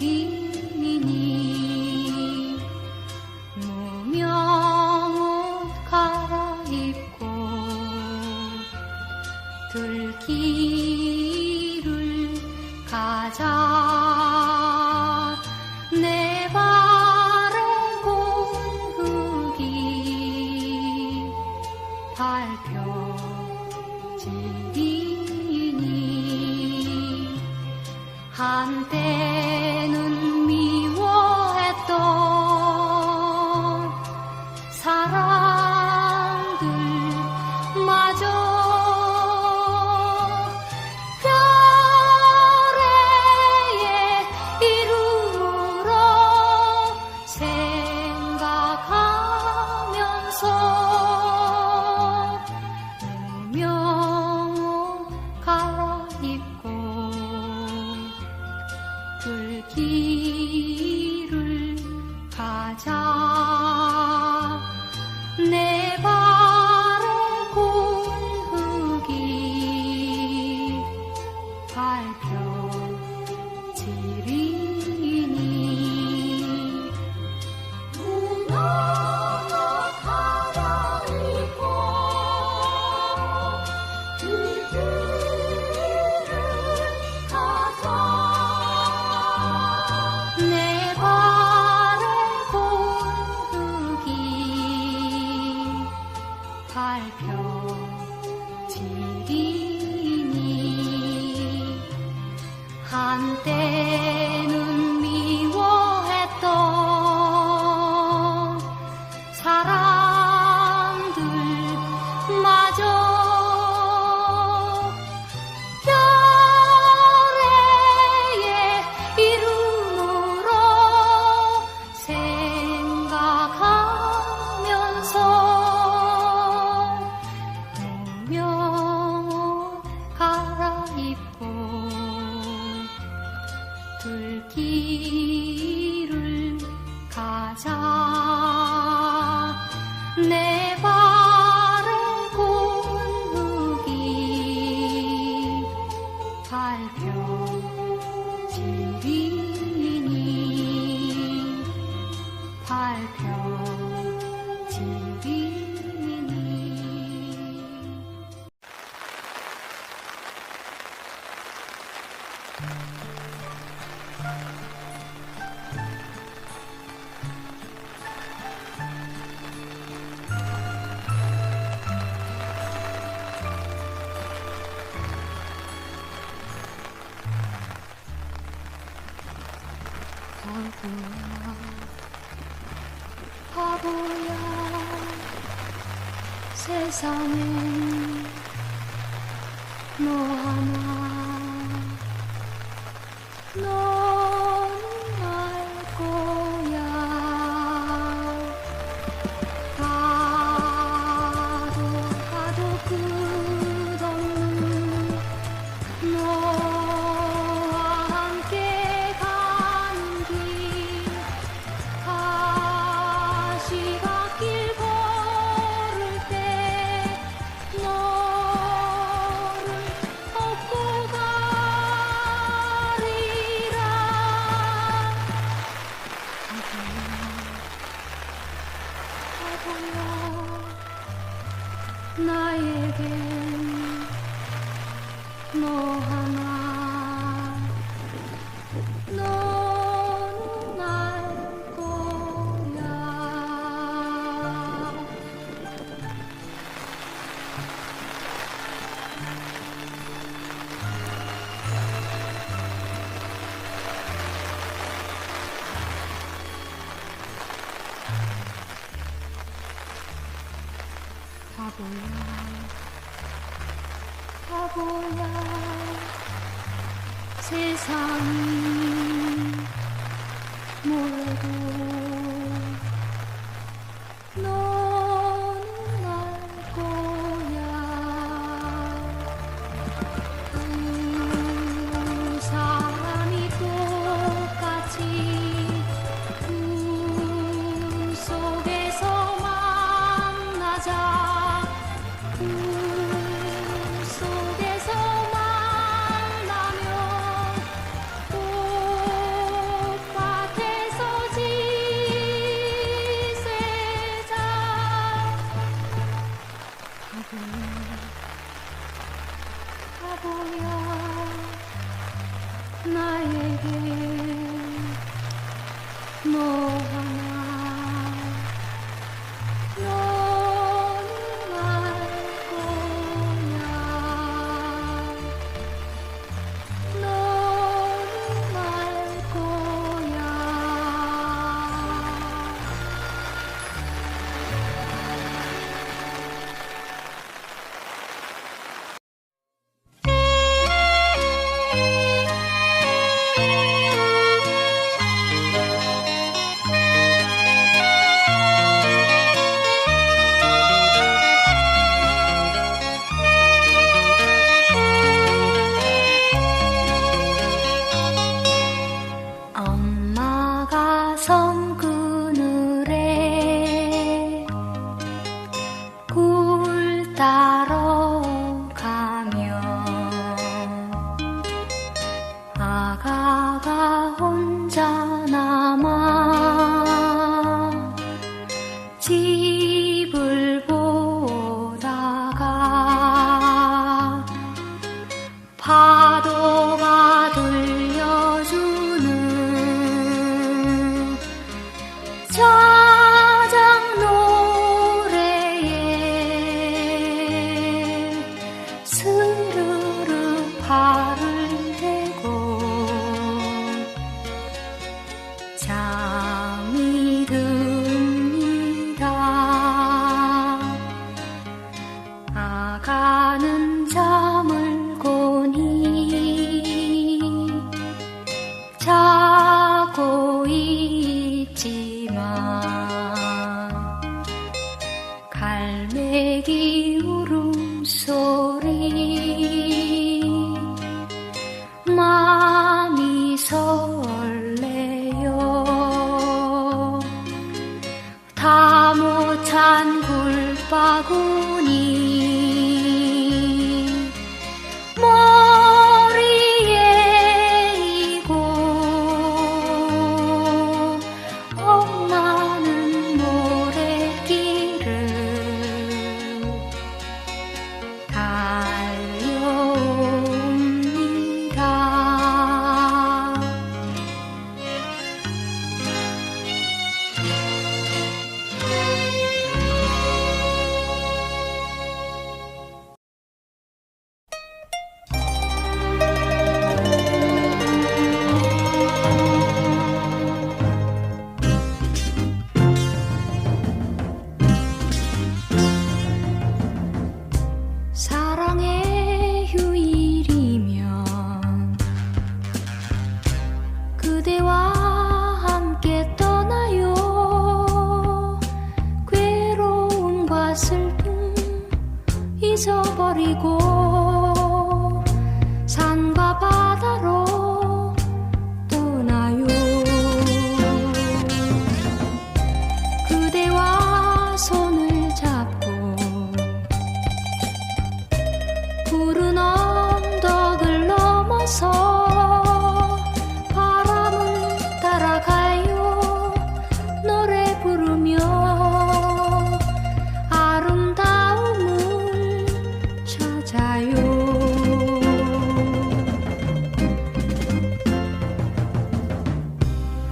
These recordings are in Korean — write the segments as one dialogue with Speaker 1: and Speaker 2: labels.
Speaker 1: Mm-hmm. 한때는 길을 가자. 내 saw. Mohammed. 아 桥。 다 못찬 굴바구니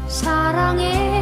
Speaker 1: 사랑해.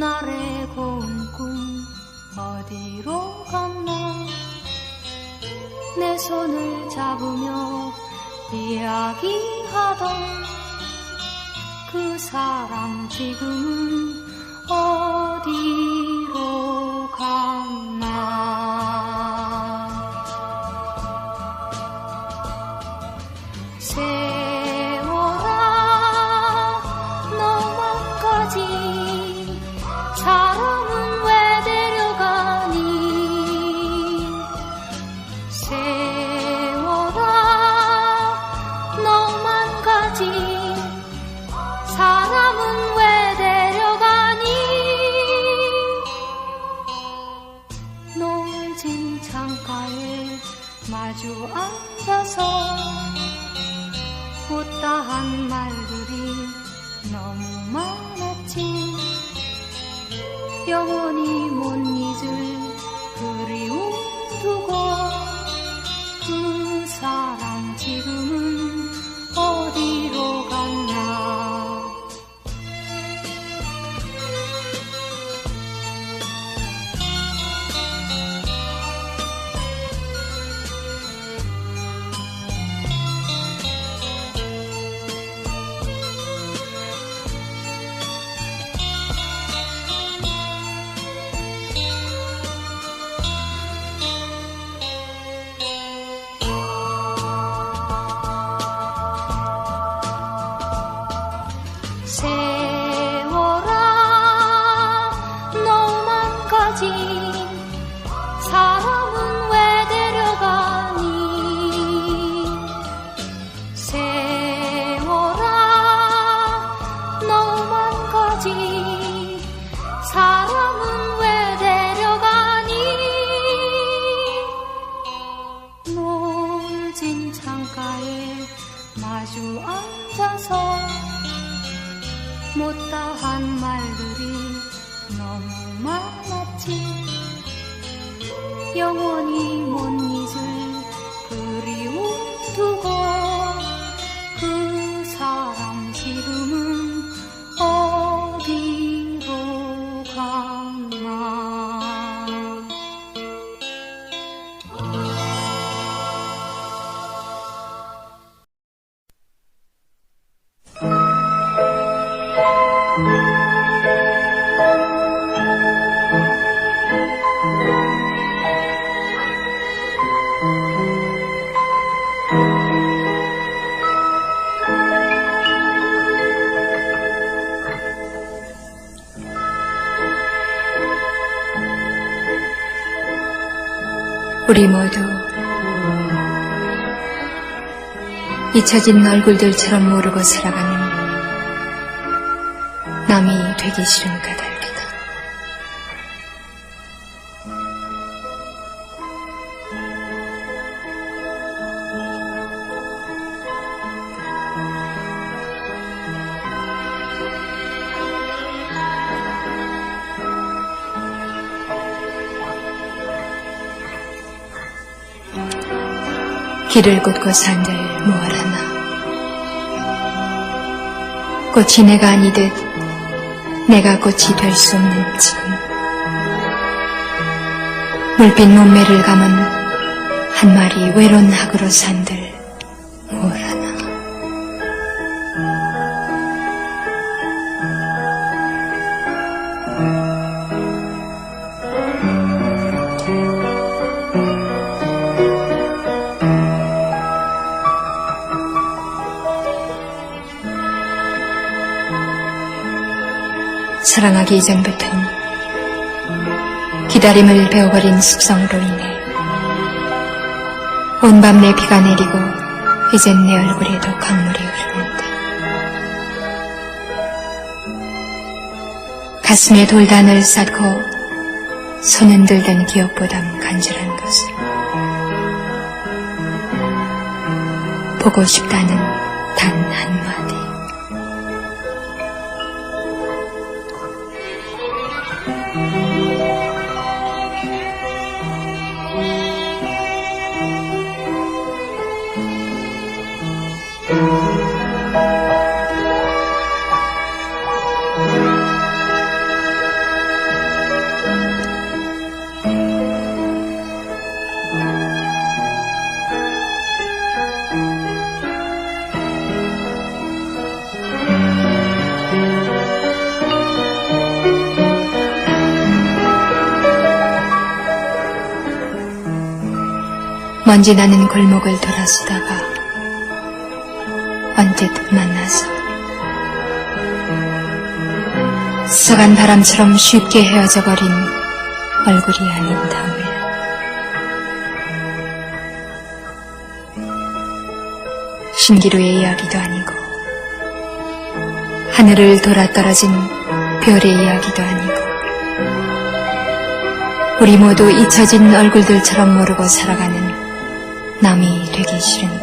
Speaker 1: 그날의 고운 꿈 어디로 갔나? 내 손을 잡으며 이야기하던 그 사람 지금은 어 세월아 너만 가지 영원히 못
Speaker 2: 우리 모두 잊혀진 얼굴들처럼 모르고 살아가는 남이 되기 싫은 까닭 길을 꽂고 산들 무얼하나. 꽃이 내가 아니듯 내가 꽃이 될 수 없는 지금. 물빛 몸매를 감은 한 마리 외로운 학으로 산들 사랑하기 이전부터는 기다림을 배워버린 습성으로 인해 온밤 내 비가 내리고 이젠 내 얼굴에도 강물이 흐르는데 가슴에 돌단을 쌓고 손은 들던 기억보단 간절한 것을 보고 싶다는 단 한마디 먼지 나는 골목을 돌아서다가 언뜻 만나서 썩은 바람처럼 쉽게 헤어져 버린 얼굴이 아닌 다음에 신기루의 이야기도 아니고 하늘을 돌아 떨어진 별의 이야기도 아니고 우리 모두 잊혀진 얼굴들처럼 모르고 살아가는 남이 되기 싫은